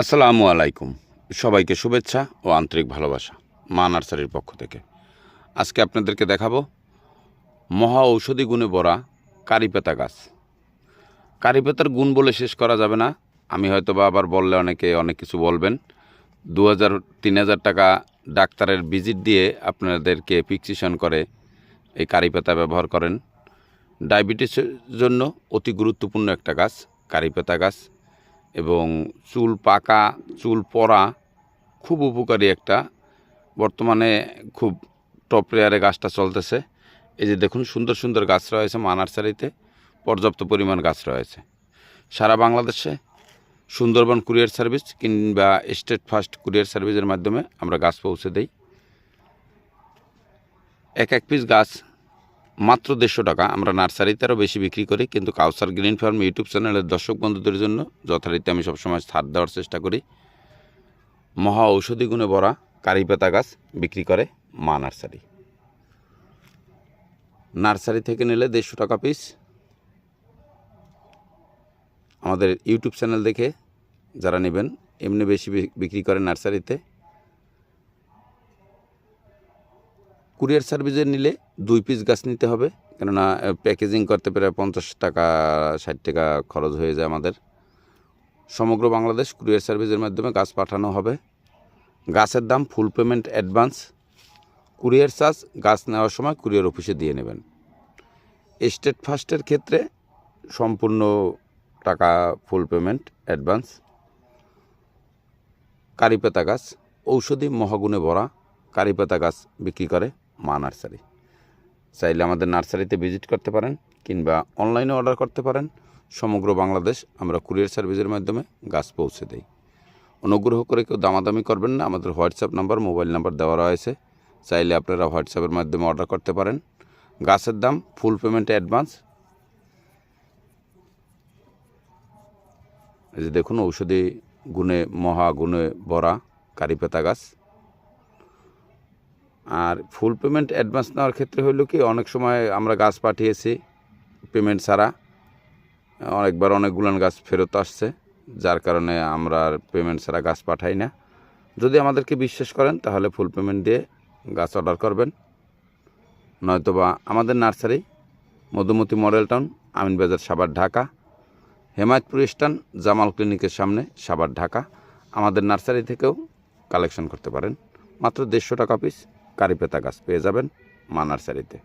আসসালামু আলাইকুম। সবাইকে শুভেচ্ছা ও আন্তরিক ভালোবাসা মা নার্সারির পক্ষ থেকে। আজকে আপনাদেরকে দেখাবো মহা ঔষধি গুণে ভরা কারি পাতা গাছ। কারি পাতার গুণ বলে শেষ করা যাবে না। আমি হয়তো বা আবার বললে অনেকে অনেক কিছু বলবেন। দু হাজার তিন হাজার টাকা ডাক্তারের ভিজিট দিয়ে আপনাদেরকে ফিক্সেশন করে এই কারি পাতা ব্যবহার করেন। ডায়াবেটিসের জন্য অতি গুরুত্বপূর্ণ একটা গাছ, কারি পাতা গাছ। এবং চুল পাকা, চুল পরা খুব উপকারী একটা। বর্তমানে খুব টপ রেয়ারে গাছটা চলতেছে। এই যে দেখুন, সুন্দর সুন্দর গাছ রয়েছে মা নার্সারিতে পর্যাপ্ত পরিমাণ গাছ রয়েছে। সারা বাংলাদেশে সুন্দরবন কুরিয়ার সার্ভিস কিংবা স্টেট ফার্স্ট কুরিয়ার সার্ভিসের মাধ্যমে আমরা গাছ পৌঁছে দেই। এক এক পিস গাছ মাত্র দেড়শো টাকা। আমরা নার্সারিতে আরও বেশি বিক্রি করি, কিন্তু কাউসার গ্রিন ফার্ম ইউটিউব চ্যানেলের দর্শক বন্ধুদের জন্য যথারীতি আমি সবসময় ছাড় দেওয়ার চেষ্টা করি। মহা ঔষধি গুণে ভরা কারি পাতা গাছ বিক্রি করে মা নার্সারি। নার্সারি থেকে নিলে দেড়শো টাকা পিস। আমাদের ইউটিউব চ্যানেল দেখে যারা নেবেন, এমনি বেশি বিক্রি করে নার্সারিতে। কুরিয়ার সার্ভিসে নিলে দুই পিস গাছ নিতে হবে। কেননা প্যাকেজিং করতে প্রায় পঞ্চাশ টাকা, ষাট টাকা খরচ হয়ে যায় আমাদের। সমগ্র বাংলাদেশ কুরিয়ার সার্ভিসের মাধ্যমে গাছ পাঠানো হবে। গাছের দাম full payment advance courier charge গাছ নেওয়ার সময় কুরিয়ার অফিসে দিয়ে নেবেন। স্টেট ফার্স্টের ক্ষেত্রে সম্পূর্ণ টাকা ফুল পেমেন্ট অ্যাডভান্স কারিপাতা গাছ, ঔষধি মহাগুণে ভরা কারিপাতা গাছ বিক্রি করে। মা নার্সারি। চাইলে আমাদের নার্সারিতে ভিজিট করতে পারেন কিংবা অনলাইনে অর্ডার করতে পারেন। সমগ্র বাংলাদেশ আমরা কুরিয়ার সার্ভিসের মাধ্যমে গাছ পৌঁছে দেই। অনুগ্রহ করে কেউ দামাদামি করবেন না, আমাদের হোয়াটসঅ্যাপ নাম্বার, মোবাইল নাম্বার দেওয়া রয়েছে। চাইলে আপনারা হোয়াটসঅ্যাপের মাধ্যমে অর্ডার করতে পারেন। গাছের দাম ফুল পেমেন্ট অ্যাডভান্স। এই যে দেখুন, ঔষধি গুণে মহা গুণে ভরা কারিপাতা গাছ। আর ফুল পেমেন্ট অ্যাডভান্স নেওয়ার ক্ষেত্রে হইল কি, অনেক সময় আমরা গাছ পাঠিয়েছি পেমেন্ট ছাড়া। অনেকবার অনেকগুলান গাছ ফেরত আসছে, যার কারণে আমরা আর পেমেন্ট ছাড়া গাছ পাঠাই না। যদি আমাদেরকে বিশ্বাস করেন, তাহলে ফুল পেমেন্ট দিয়ে গাছ অর্ডার করবেন। নয়তোবা আমাদের nursery, Madhumati model town Aminbazar Savar Dhaka. Hemayetpur স্টান জামাল ক্লিনিকের সামনে সাবার ঢাকা। আমাদের নার্সারি থেকেও কালেকশন করতে পারেন। মাত্র দেড়শো টাকা পিস কারিপেতা গাছ পেয়ে যাবেন মানার নার্সারিতে